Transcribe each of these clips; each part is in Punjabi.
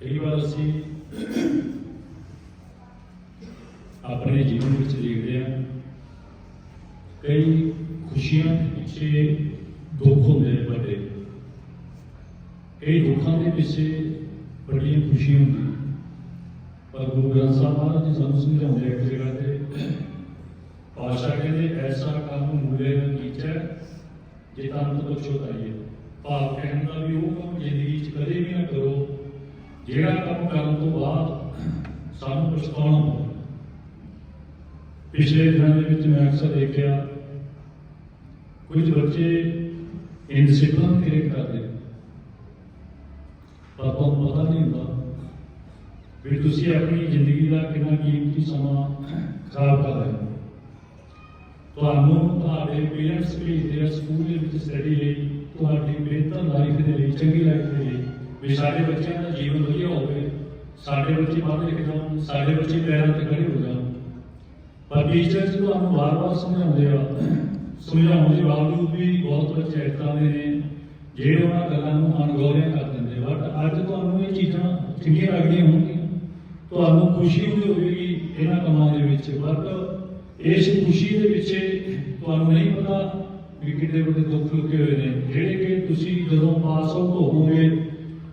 ਕਈ ਵਾਰ ਅਸੀਂ ਆਪਣੇ ਜੀਵਨ ਵਿੱਚ ਦੇਖਦੇ ਹਾਂ, ਕਈ ਖੁਸ਼ੀਆਂ ਦੇ ਪਿੱਛੇ ਦੁੱਖ ਹੁੰਦੇ ਨੇ ਵੱਡੇ। ਕਈ ਦੁੱਖਾਂ ਦੇ ਪਿੱਛੇ ਵੱਡੀਆਂ ਖੁਸ਼ੀਆਂ ਹੁੰਦੀਆਂ ਪਰ ਗੁਰੂ ਗ੍ਰੰਥ ਸਾਹਿਬ ਮਹਾਰਾਜ ਜੀ ਸਾਨੂੰ ਸਮਝਾਉਂਦੇ ਇੱਕ ਜਗ੍ਹਾ ਤੇ ਪਾਸ਼ਾ ਕਹਿੰਦੇ, ਐਸਾ ਕੰਮ ਮੂਲੇ ਨਾ ਕੀਚੈ, ਜੇ ਤੰਤ ਤੋਂ ਛੋਟਾਈਏ ਭਾਵ ਕਹਿਣ ਦਾ ਵੀ ਉਹ ਕੰਮ ਜ਼ਿੰਦਗੀ ਜਿਹੜਾ ਕੰਮ ਕਰਨ ਤੋਂ ਬਾਅਦ ਸਾਨੂੰ ਪਛਤਾਉਣਾ ਪਵੇ ਪਿਛਲੇ ਦਿਨਾਂ ਦੇ ਵਿੱਚ ਮੈਂ ਅਕਸਰ ਦੇਖਿਆ ਕੁਝ ਬੱਚੇ ਇਨਡਿਸਪਲਿਨ ਕ੍ਰੀਏਟ ਕਰਦੇ ਪਰ ਤੁਹਾਨੂੰ ਪਤਾ ਨਹੀਂ ਹੁੰਦਾ ਵੀ ਤੁਸੀਂ ਆਪਣੀ ਜ਼ਿੰਦਗੀ ਦਾ ਕਿੰਨਾ ਕੀਮਤੀ ਸਮਾਂ ਖਰਾਬ ਕਰ ਰਹੇ ਹੋ ਤੁਹਾਨੂੰ ਤੁਹਾਡੇ ਪੇਰੈਂਟਸ ਭੇਜਦੇ ਆ ਸਕੂਲ ਦੇ ਵਿੱਚ ਸਟੱਡੀ ਲਈ ਤੁਹਾਡੀ ਬਿਹਤਰ ਲਾਈਫ ਦੇ ਲਈ ਚੰਗੀ ਲਾਈਫ ਦੇ ਲਈ ਵੀ ਸਾਡੇ ਬੱਚਿਆਂ ਦਾ ਜੀਵਨ ਵਧੀਆ ਹੋਵੇ, ਸਾਡੇ ਬੱਚੇ ਪੜ੍ਹ ਲਿਖ ਜਾਣ, ਸਾਡੇ ਬੱਚੇ ਪੈਰਾਂ ਤੇ ਖੜੇ ਹੋ ਜਾਣ। ਪਰ ਟੀਚਰਸ ਤੁਹਾਨੂੰ ਵਾਰ-ਵਾਰ ਸਮਝਾਉਂਦੇ ਆ, ਸਮਝਾਉਣ ਦੇ ਬਾਵਜੂਦ ਵੀ ਬਹੁਤ ਬੱਚੇ ਏਦਾਂ ਦੇ ਨੇ। ਜਿਹੜੇ ਉਹਨਾਂ ਗੱਲਾਂ ਨੂੰ ਅਣਗੌਲਿਆ ਕਰ ਦਿੰਦੇ ਬਟ ਅੱਜ ਤੁਹਾਨੂੰ ਇਹ ਚੀਜ਼ਾਂ ਚੰਗੀਆਂ ਲੱਗਦੀਆਂ ਹੋਣਗੀਆਂ। ਤੁਹਾਨੂੰ ਖੁਸ਼ੀ ਹੁੰਦੀ ਹੋਵੇਗੀ ਇਹਨਾਂ ਕੰਮਾਂ ਦੇ ਵਿੱਚ ਬਟ ਇਸ ਖੁਸ਼ੀ ਦੇ ਪਿੱਛੇ ਤੁਹਾਨੂੰ ਨਹੀਂ ਪਤਾ ਵੀ ਕਿੰਨੇ ਵੱਡੇ ਦੁੱਖ ਲੁਕੇ ਹੋਏ ਨੇ। ਜਿਹੜੇ ਕਿ ਤੁਸੀਂ ਜਦੋਂ ਪਾਸ ਆਊਟ ਹੋਵੋਗੇ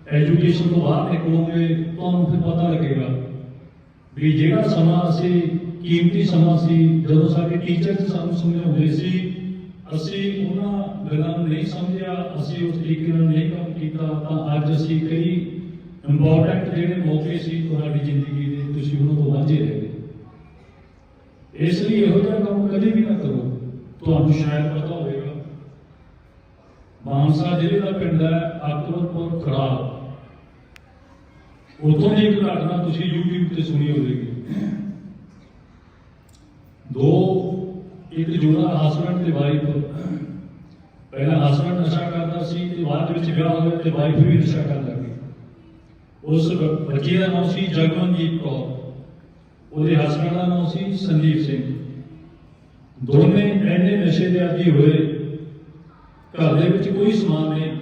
ਐਜੂਕੇਸ਼ਨ ਤੋਂ ਬਾਹਰ ਨਿਕਲੋਗੇ ਤੁਹਾਨੂੰ ਫਿਰ ਪਤਾ ਲੱਗੇਗਾ ਵੀ ਜਿਹੜਾ ਸਮਾਂ ਅਸੀਂ ਕੀਮਤੀ ਸਮਾਂ ਸੀ ਜਦੋਂ ਸਾਡੇ ਟੀਚਰਸ ਸਾਨੂੰ ਸਮਝਾਉਂਦੇ ਸੀ ਅਸੀਂ ਉਹਨਾਂ ਗੱਲਾਂ ਨੂੰ ਨਹੀਂ ਸਮਝਿਆ ਅਸੀਂ ਉਸ ਤਰੀਕੇ ਨਾਲ ਨਹੀਂ ਕੰਮ ਕੀਤਾ ਤਾਂ ਅੱਜ ਅਸੀਂ ਕਈ ਇੰਪੋਰਟੈਂਟ ਜਿਹੜੇ ਮੌਕੇ ਸੀ ਤੁਹਾਡੀ ਜ਼ਿੰਦਗੀ ਦੇ ਤੁਸੀਂ ਉਹਨਾਂ ਤੋਂ ਵਾਂਝੇ ਰਹਿ ਗਏ ਇਸ ਲਈ ਇਹੋ ਜਿਹਾ ਕੰਮ ਕਦੇ ਵੀ ਨਾ ਕਰੋ ਤੁਹਾਨੂੰ ਸ਼ਾਇਦ ਪਤਾ ਹੋਵੇਗਾ ਮਾਨਸਾ ਜ਼ਿਲ੍ਹੇ ਦਾ ਪਿੰਡ ਹੈ ਅਕਬਰਪੁਰ ਖਰਾਬ ਉਥੋਂ ਦੀ ਇੱਕ ਘਟਨਾ ਤੁਸੀਂ YouTube ਤੇ ਸੁਣੀ ਹੋਵੇਗੀ। ਦੋ, ਇੱਕ ਜੋੜਾ ਹਸਬੰਡ ਤੇ ਵਾਈਫ ਪਹਿਲਾਂ ਹਸਬੰਡ ਨਸ਼ਾ ਕਰਦਾ ਸੀ ਤੇ ਬਾਅਦ ਵਿੱਚ ਵਿਆਹ ਹੋਇਆ ਤੇ ਵਾਈਫ ਵੀ ਨਸ਼ਾ ਕਰਨ ਲੱਗੀ ਉਸ ਬ- ਬੱਚੀ ਦਾ ਨਾਮ ਸੀ ਜਗਮਨਜੀਤ ਕੌਰ। ਉਹਦੇ ਹਸਬੰਡ ਦਾ ਨਾਮ ਸੀ ਸੰਦੀਪ ਸਿੰਘ। ਦੋਨੇ ਐਨੇ ਨਸ਼ੇ ਦੇ ਆਦੀ ਹੋਏ। ਘਰ ਦੇ ਵਿੱਚ ਕੋਈ ਸਮਾਨ ਨਹੀਂ।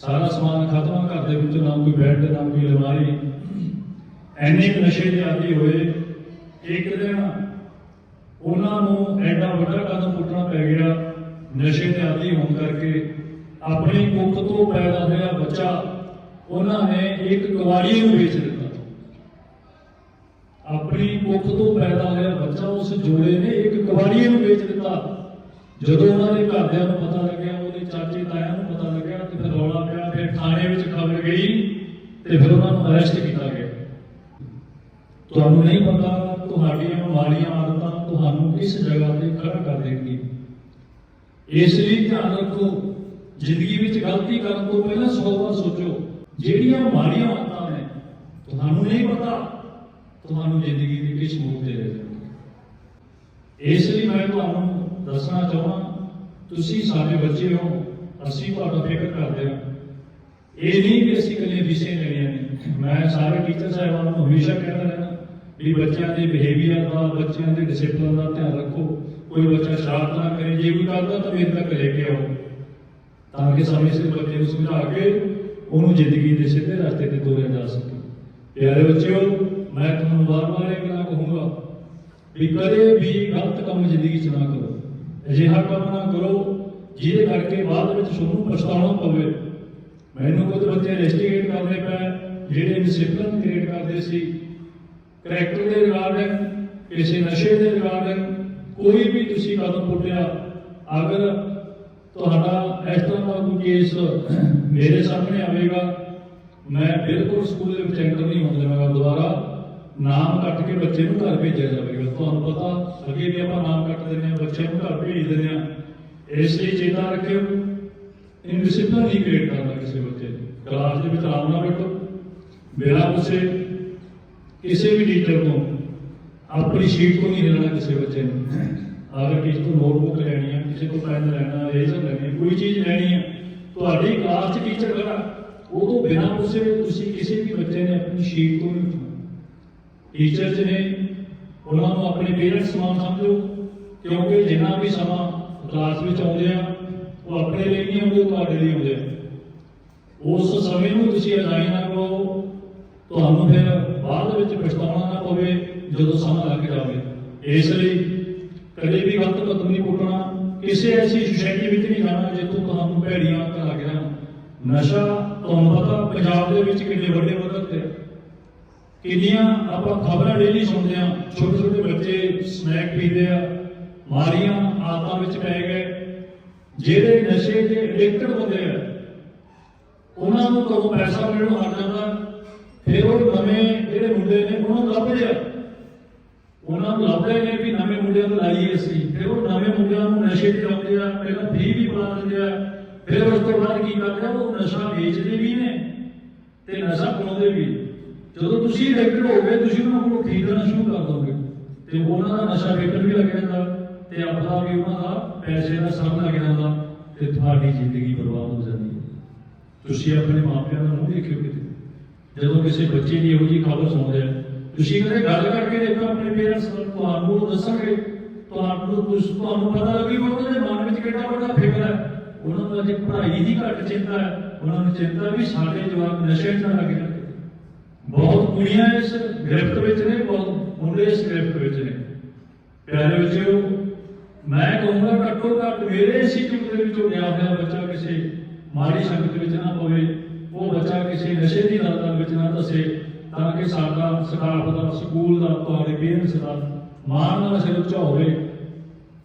ਸਾਰਾ ਸਮਾਨ ਖਤਮ ਘਰ ਦੇ ਵਿੱਚ ਨਾ ਕੋਈ ਬੈੱਡ, ਨਾ ਕੋਈ ਅਲਮਾਰੀ। ਐਨੇ ਨਸ਼ੇ ਦੇ ਆਦੀ ਹੋਏ, ਇੱਕ ਦਿਨ ਉਹਨਾਂ ਨੂੰ ਐਡਾ ਵੱਡਾ ਕਦਮ ਪੁੱਟਣਾ ਪੈ ਗਿਆ, ਨਸ਼ੇ ਦੇ ਆਦੀ ਹੋਣ ਕਰਕੇ। ਆਪਣੀ ਕੁੱਖ ਤੋਂ ਪੈਦਾ ਹੋਇਆ ਬੱਚਾ, ਉਹਨਾਂ ਨੇ ਇੱਕ ਕੁਵਾਰੀ ਨੂੰ ਵੇਚ ਦਿੱਤਾ। ਆਪਣੀ ਕੁੱਖ ਤੋਂ ਪੈਦਾ ਹੋਇਆ ਬੱਚਾ ਉਸ ਜੋੜੇ ਨੇ ਇੱਕ ਕੁਵਾਰੀ ਨੂੰ ਵੇਚ ਦਿੱਤਾ ਜਦੋਂ ਉਹਨਾਂ ਦੇ ਘਰਦਿਆਂ ਨੂੰ ਪਤਾ ਲੱਗਿਆ, ਉਹਦੇ ਚਾਚੇ ਤਾਇਆਂ ਨੂੰ ਪਤਾ ਲੱਗਿਆ ਤੇ ਫਿਰ ਰੌਲਾ ਪਿਆ, ਫਿਰ ਥਾਣੇ ਵਿੱਚ ਖਬਰ ਗਈ ਤੇ ਫਿਰ ਉਹਨਾਂ ਨੂੰ ਅਰੈਸਟ ਕੀਤਾ ਗਿਆ। ਤੁਹਾਨੂੰ ਨਹੀਂ ਪਤਾ ਤੁਹਾਡੀਆਂ ਮਾੜੀਆਂ ਆਦਤਾਂ ਤੁਹਾਨੂੰ ਕਿਸ ਜਗ੍ਹਾ ਤੇ ਖੜਾ ਕਰ ਦੇਣਗੀਆਂ। ਇਸ ਲਈ ਧਿਆਨ ਰੱਖੋ, ਜ਼ਿੰਦਗੀ ਵਿੱਚ ਗਲਤੀ ਕਰਨ ਤੋਂ ਪਹਿਲਾਂ 100 ਵਾਰ ਸੋਚੋ, ਜਿਹੜੀਆਂ ਮਾੜੀਆਂ ਆਦਤਾਂ ਨੇ, ਤੁਹਾਨੂੰ ਨਹੀਂ ਪਤਾ, ਤੁਹਾਨੂੰ ਜ਼ਿੰਦਗੀ ਦੇ ਕਿਸ ਮੋੜ ਤੇ ਲੈ ਜਾਣਗੀਆਂ ਇਸ ਲਈ ਮੈਂ ਤੁਹਾਨੂੰ ਦੱਸਣਾ ਚਾਹਾਂ, ਤੁਸੀਂ ਸਾਡੇ ਬੱਚੇ ਹੋ, ਅਸੀਂ ਤੁਹਾਡਾ ਫਿਕਰ ਕਰਦੇ ਹਾਂ। ਇਹ ਨਹੀਂ ਕਿ ਅਸੀਂ ਕਦੇ ਵਿਸ਼ੇ ਲੈਣੇ ਨੇ ਮੈਂ ਸਾਰੇ ਟੀਚਰ ਸਾਹਿਬਾਨ ਨੂੰ ਹਮੇਸ਼ਾ ਕਹਿੰਦਾ ਰਹਿੰਦਾ, ਵੀ ਬੱਚਿਆਂ ਦੇ ਬਿਹੇਵੀਅਰ ਦਾ, ਬੱਚਿਆਂ ਦੇ ਡਿਸਪਲਿਨ ਦਾ ਧਿਆਨ ਰੱਖੋ। ਕੋਈ ਬੱਚਾ ਸ਼ਰਾਰਤ ਨਾ ਕਰੇ, ਜੇ ਕੋਈ ਕਰਦਾ ਤਾਂ ਮੇਰੇ ਤੱਕ ਲੈ ਕੇ ਆਓ ਤਾਂ ਕਿ ਸਮੇਂ ਸਿਰ ਬੱਚੇ ਨੂੰ ਸਮਝਾ ਕੇ ਉਹਨੂੰ ਜ਼ਿੰਦਗੀ ਦੇ ਸਿੱਧੇ ਰਸਤੇ ਤੇ ਤੋਰਿਆ ਜਾ ਸਕੇ। ਪਿਆਰੇ ਬੱਚਿਓ, ਮੈਂ ਤੁਹਾਨੂੰ ਵਾਰ-ਵਾਰ ਇਹ ਗੱਲ ਕਹੂੰਗਾ ਵੀ ਕਦੇ ਵੀ ਗਲਤ ਕੰਮ ਜ਼ਿੰਦਗੀ 'ਚ ਨਾ ਕਰੋ। ਅਜਿਹਾ ਕੰਮ ਨਾ ਕਰੋ, ਜਿਹਦੇ ਕਰਕੇ ਬਾਅਦ ਵਿੱਚ ਤੁਹਾਨੂੰ ਪਛਤਾਉਣਾ ਪਵੇ। ਮੈਨੂੰ ਕੁਝ ਬੱਚੇ ਇਨਵੈਸਟੀਗੇਟ ਕਰਨੇ ਪਏ, ਜਿਹੜੇ ਡਿਸਪਲਿਨ ਕ੍ਰੀਏਟ ਕਰਦੇ ਸੀ। ਕਰੈਕਟਰ ਦੇ ਰਿਗਾਰਡਿੰਗ ਕਿਸੇ ਨਸ਼ੇ ਦੇ ਰਿਗਾਰਡਿੰਗ ਕੋਈ ਵੀ ਤੁਸੀਂ ਕਦਮ ਪੁੱਟਿਆ, ਅਗਰ ਤੁਹਾਡਾ ਇਸ ਤਰ੍ਹਾਂ ਦਾ ਕੋਈ ਕੇਸ ਮੇਰੇ ਸਾਹਮਣੇ ਆਵੇਗਾ, ਮੈਂ ਬਿਲਕੁਲ ਸਕੂਲ ਦੇ ਵਿੱਚ ਐਂਟਰ ਨਹੀਂ ਹੋਣ ਦੇਵਾਂਗਾ ਦੁਬਾਰਾ। ਨਾਮ ਕੱਟ ਕੇ ਬੱਚੇ ਨੂੰ ਘਰ ਭੇਜਿਆ ਜਾਵੇਗਾ ਤੁਹਾਨੂੰ ਪਤਾ ਅੱਗੇ ਵੀ ਆਪਾਂ ਨਾਮ ਕੱਟ ਦਿੰਦੇ ਹਾਂ ਬੱਚੇ ਨੂੰ ਘਰ ਭੇਜ ਦਿੰਦੇ ਹਾਂ ਇਸ ਲਈ ਚੇਤਾ ਰੱਖਿਓ ਇਨਡਿਸਪਲਿਨ ਨਹੀਂ ਕ੍ਰੀਏਟ ਕਰਨਾ ਕਿਸੇ ਬੱਚੇ ਨੂੰ ਕਲਾਸ ਦੇ ਵਿੱਚ ਆਰਾਮ ਨਾਲ ਬੈਠੋ ਬਿਨਾਂ ਪੁੱਛੇ ਕਿਸੇ ਵੀ ਟੀਚਰ ਤੋਂ ਆਪਣੀ ਸ਼ੀਟ ਤੋਂ ਨਹੀਂ ਹਿਲਣਾ ਕਿਸੇ ਬੱਚੇ ਨੂੰ ਅਗਰ ਕਿਸੇ ਤੋਂ ਨੋਟਬੁੱਕ ਲੈਣੀ ਹੈ ਕਿਸੇ ਤੋਂ ਪੈਨ ਲੈਣਾ ਰੇਜ਼ਰ ਲੈਣੀ ਹੈ, ਕੋਈ ਚੀਜ਼ ਲੈਣੀ ਹੈ ਤੁਹਾਡੀ ਕਲਾਸ 'ਚ ਟੀਚਰ ਖੜਾ ਉਹ ਤੋਂ ਬਿਨਾਂ ਪੁੱਛੇ ਤੁਸੀਂ ਕਿਸੇ ਵੀ ਬੱਚੇ ਨੇ ਆਪਣੀ ਸ਼ੀਟ ਤੋਂ ਨਹੀਂ ਉੱਠਣਾ ਟੀਚਰਸ ਨੇ ਉਹਨਾਂ ਨੂੰ ਆਪਣੇ ਪੇਰੈਂਟਸ ਸਮਾਨ ਸਮਝੋ, ਕਿਉਂਕਿ ਜਿੰਨਾ ਵੀ ਸਮਾਂ ਕਲਾਸ ਵਿੱਚ ਆਉਂਦੇ ਆ, ਉਹ ਆਪਣੇ ਲਈ ਨਹੀਂ ਆਉਂਦੇ ਤੁਹਾਡੇ ਲਈ ਆਉਂਦੇ ਉਸ ਸਮੇਂ ਨੂੰ ਤੁਸੀਂ ਅਦਾਈ ਨਾ ਕਰੋ, ਤੁਹਾਨੂੰ ਫਿਰ ਬਾਅਦ ਵਿੱਚ ਪਛਤਾਉਣਾ ਨਾ ਪਵੇ, ਜਦੋਂ ਸਮਾਂ ਲੱਗ ਜਾਵੇ। ਇਸ ਲਈ ਕਦੇ ਵੀ ਗਲਤ ਕਦਮ ਨਹੀਂ ਪੁੱਟਣਾ, ਕਿਸੇ ਐਸੀ ਸੁਸਾਇਟੀ ਵਿੱਚ ਨਹੀਂ ਜਾਣਾ ਜਿੱਥੋਂ ਤੁਹਾਨੂੰ ਭੈੜੀਆਂ ਆਦਤਾਂ ਲੱਗ ਜਾਣ ਨਸ਼ਾ, ਤੁਹਾਨੂੰ ਪਤਾ ਪੰਜਾਬ ਦੇ ਵਿੱਚ ਕਿੰਨੇ ਵੱਡੇ ਪੱਧਰ ਤੇ ਕਿੰਨੀਆਂ ਆਪਾਂ ਖਬਰਾਂ ਡੇਲੀ ਸੁਣਦੇ ਆ ਛੋਟੇ ਛੋਟੇ ਬੱਚੇ ਸਨੈਕ ਪੀਂਦੇ ਆ, ਮਾਰੀਆਂ ਆਦਤਾਂ ਵਿੱਚ ਪੈ ਗਏ। ਜਿਹੜੇ ਨਸ਼ੇ ਦੇ ਐਡਿਕਟਡ ਹੁੰਦੇ ਆ, ਉਹਨਾਂ ਨੂੰ ਕਦੋਂ ਪੈਸਾ ਮਿਲਣ ਲੱਗ ਜਾਂਦਾ। ਫਿਰ ਉਹ ਨਵੇਂ ਜਿਹੜੇ ਮੁੰਡੇ ਨੇ, ਉਹਨਾਂ ਨੂੰ ਲੱਭ ਲਿਆ ਉਹਨਾਂ ਨੂੰ ਲੱਭਦੇ ਨੇ ਵੀ ਨਵੇਂ ਮੁੰਡਿਆਂ ਨੂੰ ਲਾਈਏ ਅਸੀਂ। ਫਿਰ ਉਹ ਨਵੇਂ ਮੁੰਡਿਆਂ ਨੂੰ ਨਸ਼ੇ ਤੇ ਲਾਉਂਦੇ ਆ, ਪਹਿਲਾਂ ਫੀ ਵੀ ਬਣਾ ਦਿੰਦੇ ਆ। ਫਿਰ ਉਸ ਤੋਂ ਬਾਅਦ ਕੀ ਕਰਦੇ ਆ, ਉਹ ਨਸ਼ਾ ਵੇਚਦੇ ਵੀ ਨੇ ਤੇ ਨਸ਼ਾ ਪਾਉਂਦੇ ਵੀ ਜਦੋਂ ਤੁਸੀਂ ਐਡਿਕਟ ਹੋ ਗਏ ਤੁਸੀਂ ਉਹਨਾਂ ਕੋਲੋਂ ਖਰੀਦਣਾ ਸ਼ੁਰੂ ਕਰ ਦੋਗੇ। ਤੇ ਉਹਨਾਂ ਦਾ ਨਸ਼ਾ ਵੇਚਣ ਵੀ ਲੱਗ ਜਾਂਦਾ, ਤੇ ਆਪਣਾ ਵੀ ਉਹਨਾਂ ਦਾ ਪੈਸੇ ਦਾ ਸਭ ਲੱਗ ਜਾਂਦਾ, ਤੇ ਤੁਹਾਡੀ ਜ਼ਿੰਦਗੀ ਬਰਬਾਦ ਹੋ ਜਾਂਦੀ ਹੈ। ਤੁਸੀਂ ਆਪਣੇ ਮਾਪਿਆਂ ਦਾ ਮੂੰਹ ਦੇਖਿਓ ਕਿਤੇ। ਜਦੋਂ ਕਿਸੇ ਬੱਚੇ ਦੀ ਇਹੋ ਜਿਹੀ ਖਬਰ ਸੁਣਦੇ ਆ, ਤੁਸੀਂ ਕਦੇ ਗੱਲ ਕਰਕੇ ਦੇਖੋ, ਆਪਣੇ ਪੇਰੈਂਟਸ ਨਾਲ ਤੁਹਾਨੂੰ ਦੱਸਣਗੇ, ਤੁਹਾਨੂੰ ਕੁਛ- ਤੁਹਾਨੂੰ ਪਤਾ ਲੱਗੇ ਉਹਨਾਂ ਦੇ ਮਨ ਵਿੱਚ ਕਿੰਨਾ ਵੱਡਾ ਫਿਕਰ ਹੈ। ਉਹਨਾਂ ਨੂੰ ਅਜੇ ਪੜ੍ਹਾਈ ਦੀ ਘੱਟ ਚਿੰਤਾ ਹੈ। ਉਹਨਾਂ ਨੂੰ ਚਿੰਤਾ ਵੀ ਸਾਡੇ ਜਵਾਬ ਨਸ਼ੇ 'ਚ ਨਾ ਲੱਗ। ਜਾਣ ਬਹੁਤ ਕੁੜੀਆਂ ਇਸ ਗ੍ਰਿਫਤ ਵਿੱਚ ਨੇ, ਬਹੁਤ ਮੁੰਡੇ ਇਸ ਗ੍ਰਿਫਤ ਵਿੱਚ ਨੇ। ਪਿਆਰੇ ਬੱਚਿਓ ਮੈਂ ਕਹੂੰਗਾ ਘੱਟੋ ਘੱਟ ਮੇਰੇ ਇੰਸਟੀਚਿਊਟ ਦੇ ਵਿੱਚੋਂ ਗਿਆ ਹੋਇਆ ਬੱਚਾ ਕਿਸੇ ਮਾੜੀ ਸੰਗਤ ਵਿੱਚ ਨਾ ਪਵੇ ਉਹ ਬੱਚਾ ਕਿਸੇ ਨਸ਼ੇ ਦੀ ਦਲਦਲ ਵਿੱਚ ਨਾ ਦਸੇ ਤਾਂ ਕਿ ਸਾਡਾ ਸਟਾਫ ਦਾ, ਸਕੂਲ ਦਾ, ਤੁਹਾਡੇ ਪੇਰੈਂਟਸ ਦਾ ਮਾਣ ਨਾਲ ਸਿਰ ਉੱਚਾ ਹੋਵੇ,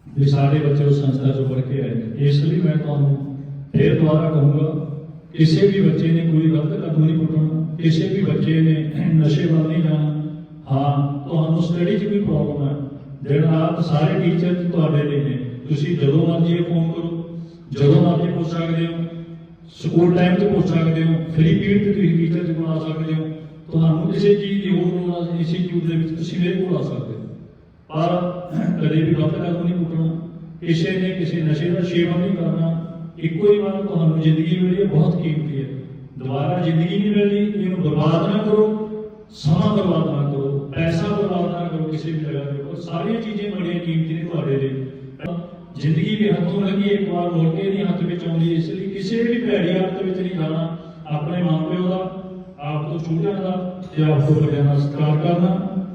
ਵੀ ਸਾਡੇ ਬੱਚੇ ਉਸ ਸੰਸਥਾ ਚੋਂ ਪੜ੍ਹ ਕੇ ਆਏ ਇਸ ਲਈ ਮੈਂ ਤੁਹਾਨੂੰ ਫੇਰ ਦੁਬਾਰਾ ਕਹੂੰਗਾ ਕਿਸੇ ਵੀ ਬੱਚੇ ਨੇ ਕੋਈ ਗਲਤ ਕਦਮ ਨਹੀਂ ਪੁੱਟਣਾ, ਕਿਸੇ ਵੀ ਬੱਚੇ ਨੇ ਨਸ਼ੇ ਵੱਲ ਨਹੀਂ ਜਾਣਾ, ਹਾਂ, ਤੁਹਾਨੂੰ ਸਟੱਡੀ 'ਚ ਵੀ ਪ੍ਰੋਬਲਮ ਹੈ। ਜਿਹੜਾ ਆਪ ਸਾਰੇ ਟੀਚਰ ਤੁਹਾਡੇ ਲਈ ਨੇ। ਤੁਸੀਂ ਜਦੋਂ ਮਰਜ਼ੀ ਫੋਨ ਕਰੋ, ਜਦੋਂ ਮਰਜ਼ੀ ਪੁੱਛ ਸਕਦੇ ਹੋ ਸਕੂਲ ਟਾਈਮ 'ਚ ਪੁੱਛ ਸਕਦੇ ਹੋ ਫ੍ਰੀ ਪੀਰੀਅਡ ਤੇ ਤੁਸੀਂ ਟੀਚਰ 'ਚ ਬੁਲਾ ਸਕਦੇ ਹੋ, ਤੁਹਾਨੂੰ ਕਿਸੇ ਚੀਜ਼ ਦੀ ਹੋਰ ਲੋੜ ਹੈ ਇੰਸਟੀਚਿਊਟ ਦੇ ਵਿੱਚ ਤੁਸੀਂ ਮੇਰੇ ਕੋਲ ਆ ਸਕਦੇ। ਹੋ ਪਰ ਕਦੇ ਵੀ ਗਲਤ ਕਦਮ ਨਹੀਂ ਪੁੱਟਣਾ, ਕਿਸੇ ਨੇ ਕਿਸੇ ਨਸ਼ੇ ਦਾ ਸੇਵਨ ਨਹੀਂ ਕਰਨਾ ਇੱਕੋ ਹੀ ਵਾਰ ਤੁਹਾਨੂੰ ਜ਼ਿੰਦਗੀ ਮਿਲੀ ਹੈ, ਬਹੁਤ ਕੀਮਤੀ ਹੈ। ਦੁਬਾਰਾ ਜ਼ਿੰਦਗੀ ਨਹੀਂ ਮਿਲਣੀ, ਇਹਨੂੰ ਬਰਬਾਦ ਨਾ ਕਰੋ, ਸਮਾਂ ਬਰਬਾਦ ਨਾ ਕਰੋ, ਪੈਸਾ ਬਰਬਾਦ ਨਾ ਕਰੋ ਕਿਸੇ ਵੀ ਜਗ੍ਹਾ ਤੇ ਉਹ ਸਾਰੀਆਂ ਚੀਜ਼ਾਂ ਬੜੀਆਂ ਕੀਮਤੀ ਨੇ ਤੁਹਾਡੇ ਲਈ। ਜ਼ਿੰਦਗੀ ਵੀ ਹੱਥੋਂ ਲੱਗੀ ਇੱਕ ਵਾਰ ਮੁੜ ਕੇ ਨਹੀਂ ਹੱਥ ਵਿੱਚ ਆਉਂਦੀ ਇਸ ਲਈ ਕਿਸੇ ਵੀ ਭੈੜੀ ਆਦਤ ਵਿੱਚ ਨਹੀਂ ਜਾਣਾ, ਆਪਣੇ ਮਾਪਿਓ ਦਾ, ਆਪ ਤੋਂ ਛੋਟਿਆਂ ਦਾ ਤੇ ਆਪ ਤੋਂ ਵੱਡਿਆਂ ਦਾ ਸਤਿਕਾਰ ਕਰਨਾ।